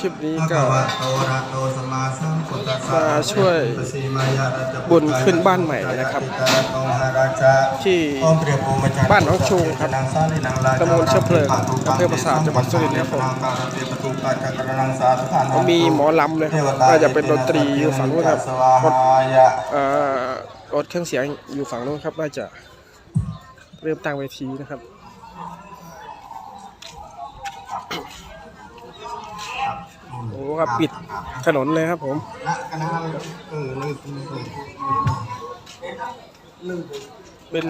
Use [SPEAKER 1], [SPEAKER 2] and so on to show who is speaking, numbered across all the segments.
[SPEAKER 1] คลิปนี้
[SPEAKER 2] ภะ
[SPEAKER 1] ก็
[SPEAKER 2] คะวะโตอะระหะโตสัมมาสัมพุทธัสสะ
[SPEAKER 1] ช่วยบุญขึ้นบ้านใหม่นะครับ ที่
[SPEAKER 2] บ้า
[SPEAKER 1] นหนองชุมครับตำบลเชื้อเพลิงอำเภอปราสาทจังหวัดสุรินทร์ครับผมมีหมอลำเลยก็จะเป็นดนตรีอยู่ฝั่งนู้นครับอ่อรถเครื่องเสียงอยู่ฝั่งนู้นครับน่าจะเริ่มตั้งเวทีนะครับ ครับปิดถนนเลยครับผมเป็น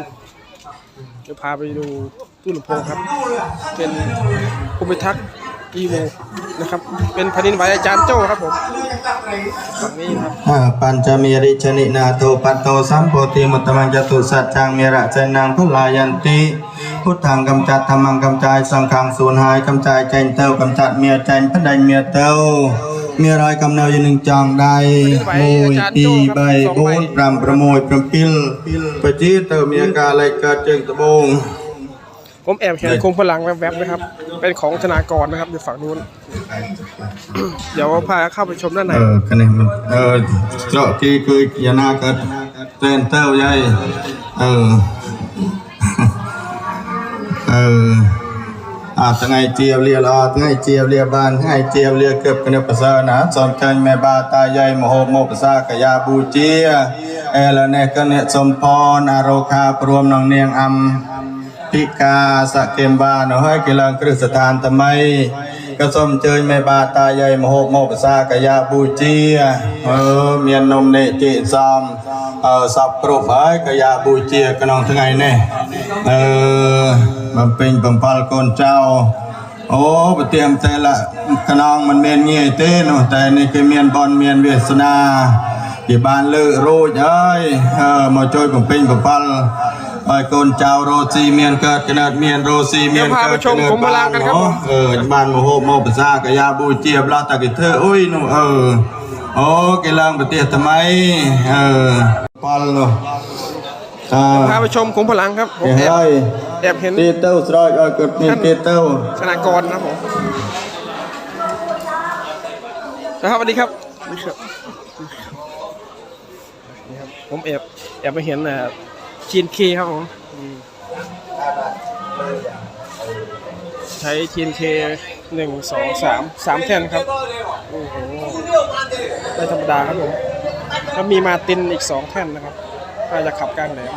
[SPEAKER 1] จะพาไปดูตู้ลำโพงครับ เป็นภูมิทักษ์อีโมนะครับ เป็นแผ่นดินไหวอาจารย์โจ้ครับผมฝั่งนี้ครับ
[SPEAKER 2] อ่าปัญจมีริชนินาโทปัตโตสัมโพธิมุตตมังจตุสัจจังเมระเจนังพลายันติ พุทธังกำจัดธรรมังกำจายสังฆังสูญหายกำจายใจเต้ากำจัดเมียใจพระใดเมียเต้าเมียรอยกำเนาอยู่หนึ่งจองใดมวยปีใบโบนปรำประโมยประปิลปะจีเต้าเมียกาไลเกิดเจิงตะบง
[SPEAKER 1] ผมแอบเห็นโคมพลังแวบๆนะครับ เป็นของธนากรนะครับอยู่ฝั่งนู้น เดี๋ยวพาเข้าไปชมด้านใน
[SPEAKER 2] เออคะแนนมันเออเจาะที่คือยานาเกิดเต้นเต้าใหญ่เออ អឺអាថ្ងៃជាវលាល្អថ្ងៃជាវលាបានថ្ងៃជាវលាគឺគ្នាប្រសើរណាសំចាញ់មេបាតាយាយមហោមោប្រសាកយាបូជាអេលនេះកអ្នកសំផនអរោខាព្រមនឹងនាងអំភិកាសកេមបានៅហើយគេឡើងគ្រឹះស្ថានថ្មីក៏សូមអញ្ជើញមេបាតាយាយមហោមោប្រសាកយាបូជាអឺមាននំនេតិសំអឺសពគ្រប់ហើយកាយាបូជាក្នុងថ្ងៃនេះអឺ สถานทำไมก็ส้มเจยแม่บาตาใหญ่มโหโมภาษากยาบูเจียเออเมียนนมเนจิซอมเออสับกรุบเอ้ยกยาบูเจียกันน้องทั้งไงเนี่ยเออมันเป็นปังพลกนเจ้า โอ้ปเตรียมแต่ละขนองมันเมียนเงี้ยเต้นแต่นี่คือเมียนบอลเมียนเวสนาที่บ้านเลือรู้เอ้ยเออมาช่วยผมเป็นปังพลไอ้คนเจ้าโรซีเมียนเกิดกระเนิดเมียนโรซีเมียน
[SPEAKER 1] เดี๋ยวพา
[SPEAKER 2] เกิ
[SPEAKER 1] ไป
[SPEAKER 2] ด
[SPEAKER 1] ชมผมพลังกันครับผม
[SPEAKER 2] เออบ้านโมโหโมภาษากะยาบูเจียบลาตะกิเธออุ้ยหนูเออโอ้กลังปฏิทำไมเออพลเนาะอ่า
[SPEAKER 1] พาไปชมโคมพลังครับผม
[SPEAKER 2] เฮ้
[SPEAKER 1] แอบ
[SPEAKER 2] ย
[SPEAKER 1] แอบเห็น
[SPEAKER 2] ตีเต้าสร้อยเอ้ยกดเมียนตีเต้า
[SPEAKER 1] ธนากรนะครับผมนะครับสวัสดีครับสวัสดีครับนี่ครับผมแอบแอบไปเห็นอ่าจีนเคครับผมอืมใช้ทีนเคหนึ่งสองสามสามแท่นครับโอ้โหไม่ธรรมดาครับผมแล้วมีมาตินอีกสองแท่นนะครับ น่าจะขับกลางแหลม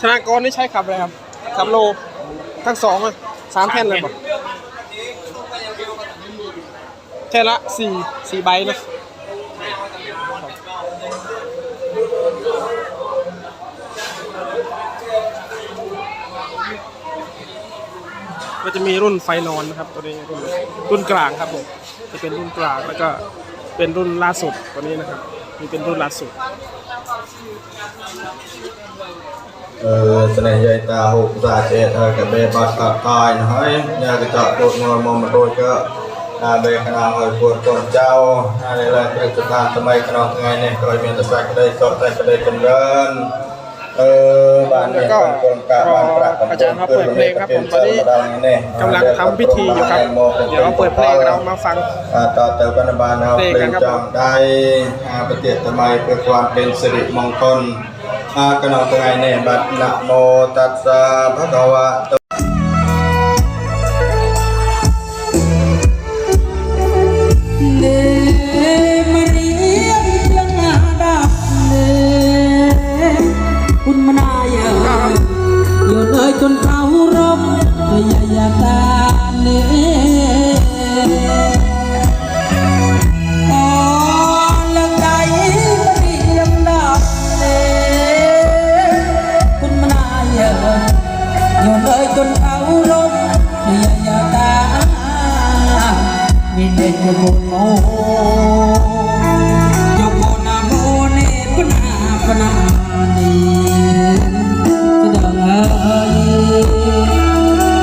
[SPEAKER 1] ธนากรนี่ใช้ขับอะไรครับขับโลทั้งสองเลยสามแท่นเลยป่ะแท่นละสี่สี่ใบนะ ก็จะมีรุ่นไฟนอนนะครับ ตัวนี้รุ่นรุ่นกลางครับผมจะเป็นรุ่นกลางแล้วก็เป็นรุ่นล่าสุดตัวนี้นะครับนี่เป็นรุ่นล่าสุด
[SPEAKER 2] เออเสน่ห์ใหญ่ตาหุบสาเจตเออกับเบบัดกัดตายนะเฮ้ยยากระจับโดดงอมอมโดยก็อาเบขนาดเฮ้ยปวดคนเจ้าอะไรแหละคือสถานทำไมขนาดไงเนี่ยก็มีแต่ใส่ก็ได้จอดใส่ก็ได้จนเดิน เออบ้านเนี่ยคนคนกะบ้านประ
[SPEAKER 1] อาจารย์เขาเปิดเพลงครับผมตอนนี้กำลังทำพิธีอยู่ครับ เดี๋ยวเราเปิดเพลงเรามาฟัง
[SPEAKER 2] อ่าต่อเติมกันบานเอา
[SPEAKER 1] เพลง
[SPEAKER 2] เพล
[SPEAKER 1] กั
[SPEAKER 2] ง
[SPEAKER 1] นครับ
[SPEAKER 2] จำได้อาปฏิทำไมเพื่อความเป็นสิริมงคลอากนองตรงไงเนี่ยบัดนะโมตัสสะภะคะวะ
[SPEAKER 3] វិនិច្ឆ័យមុខអូចុះអូណាមូនេះបណ្ណាបណ្ណានេះស្ដាប់ហើយ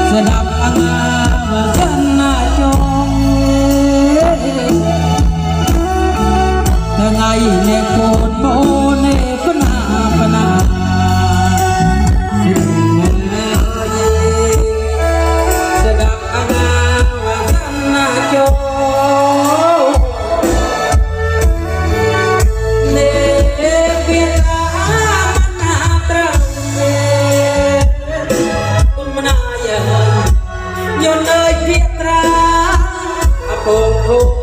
[SPEAKER 3] ស្ដាប់អងាមកណាចងថ្ងៃនេះកូនបង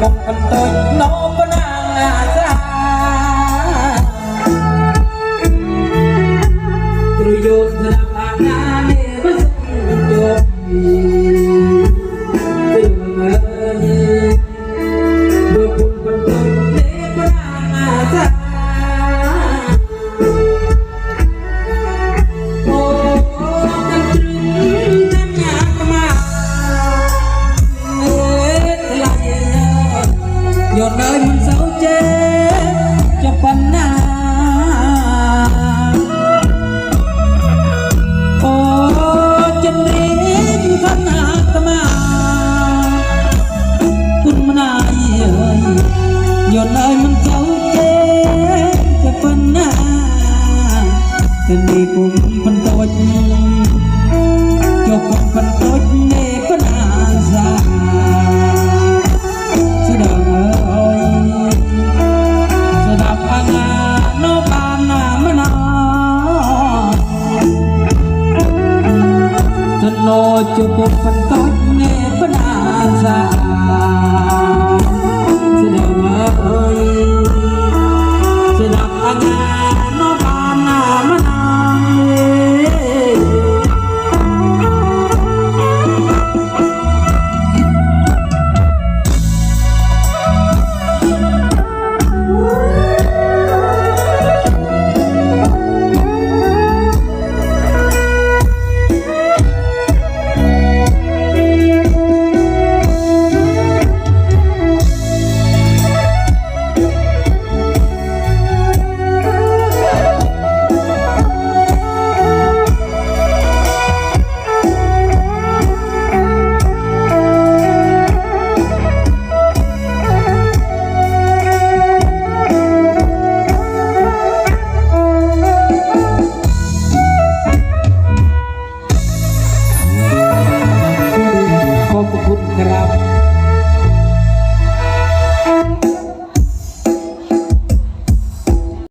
[SPEAKER 3] một phần tôi nó ojo pun pentot ne penasaran